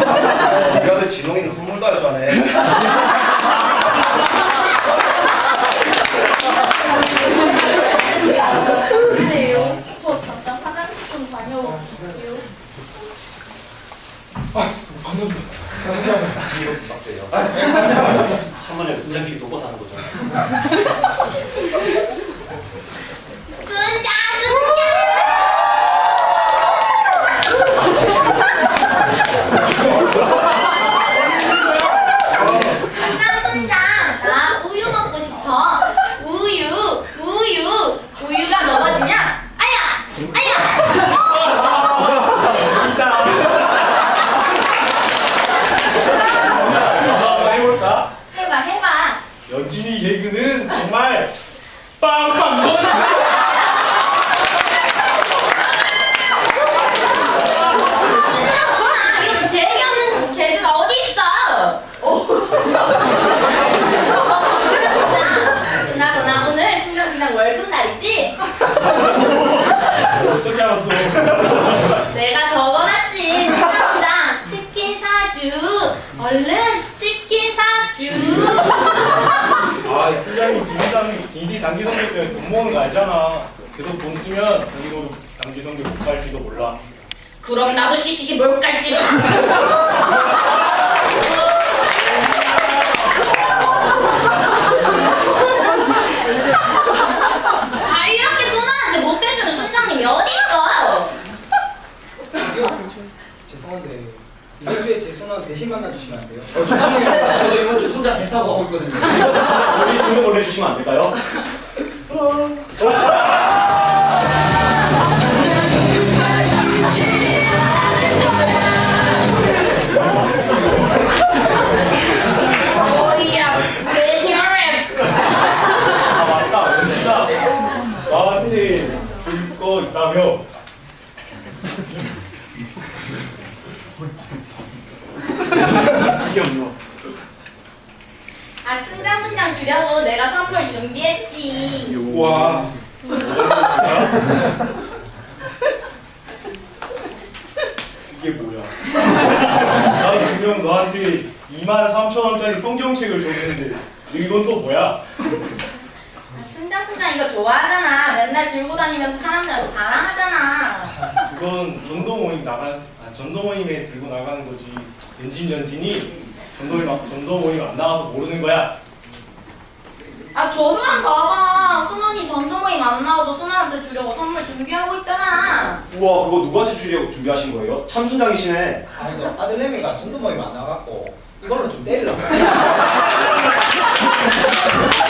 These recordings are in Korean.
우리한테 진홍이는 선물도 할 줄 아네. 근데요, 저 잠깐 화장실 좀 다녀올게요. 이렇게 빡세요. 천만에 순장끼리 놓고 사는 거죠. 순장 Come. bam. 장기 성적 때문에 돈 모으는 거 알잖아. 계속 돈 쓰면 장기도 장기 성적 못 갈지도 몰라. 그럼 나도 CCC 뭘 깔지도 아 이렇게 순환한테 못 해주는 순장님이 어딨어 죄송한데 이번 주에 제 손한 대신 만나주시면 안 돼요? 어, 죄송해요. 저도 이번 주 손자 대타고 하고 있거든요. 우리 성경 보내주시면 안 될까요? 없노. 아 순장 순장 주려고 내가 선물 준비했지 와. 이게 뭐야? 나 분명 너한테 2만 3천 원짜리 성경책을 줬는데 이건 또 뭐야? 아, 순장 순장 이거 좋아하잖아 맨날 들고 다니면서 사람들한테 자랑하잖아 그건 전도 모임 나간 아, 전도 모임에 들고 나가는 거지. 연진 연진이 전도 모임 전도 모임 안 나와서 모르는 거야. 아 저 사람 봐봐 순원이 전도 모임 안 나와도 순원한테 주려고 선물 준비하고 있잖아 우와 그거 누구한테 주려고 준비하신 거예요? 참 순장이시네. 아 이거 아들내미가 전도 모임 안 나갔고 이걸로 좀 때리려고.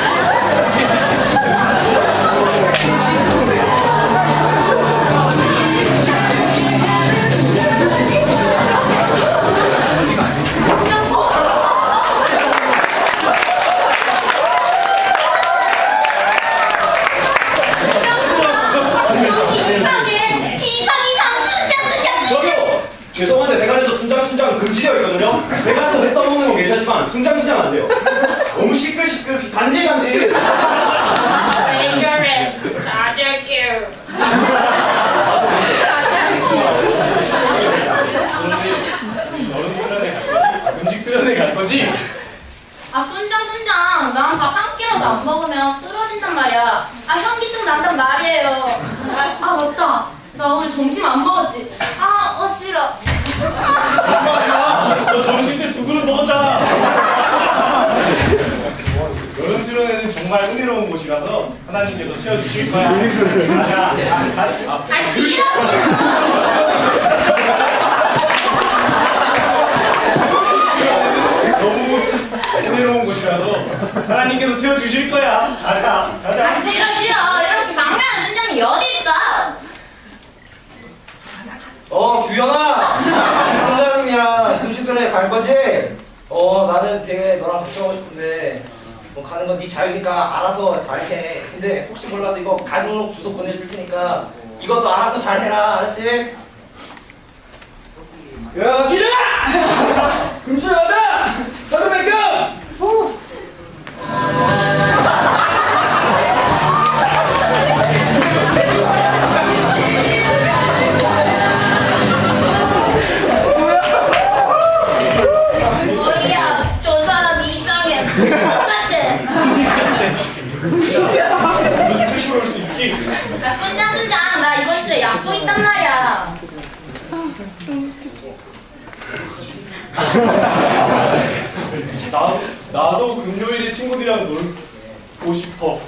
순장 안 돼요. 너무 시끌시끌 간질 간질. 왜 저래 자질게요 그런데 여름 수련회 갈 거지? 음식 수련회 갈 거지? 아 순장 순장 난밥 한 끼라도 안 먹으면 쓰러진단 말이야 아 현기증 난단 말이에요 아, 아 맞다 나 오늘 점심 안 먹었지 아 어지러 너 하시면서 띄워주실 거야. 아, 아, 아, 너무 흔들어온 곳이라도 하나님께서 띄워주실 거야. 가자, 가자. 아 싫어 싫어 이렇게 강렬한 순정이 어디 있어? 어 규현아 팀장님이랑 금시솔에 갈 거지? 어 나는 되게 너랑 같이 가고 싶은데 뭐 가는 건 네 자유니까 알아서 잘해 근데 혹시 몰라도 이거 가족록 주소 보내줄 테니까 이것도 알아서 잘 해라. 알았지? 야 기준아! 금수 여자! 너도 뺏겨! 나, 나도 금요일에 친구들이랑 놀고 싶어.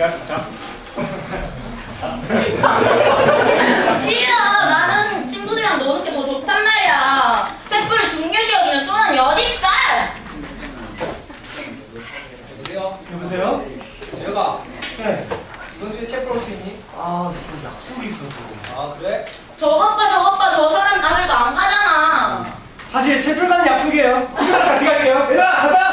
야, 자. 싫어. 나는 친구들이랑 노는 게 더 좋단 말이야. 체프를 중요시 여기는 소원이 어딨어? 여보세요? 여보세요? 재혁아, 네. 이번 주에 체프 올수 있니? 아, 좀 약속이 있어서. 아 그래? 저 오빠, 저 오빠, 저 사람 다들도 안 가잖아. 사실 채플 가는 약속이에요. 친구랑 같이 갈게요. 얘들아, 가자!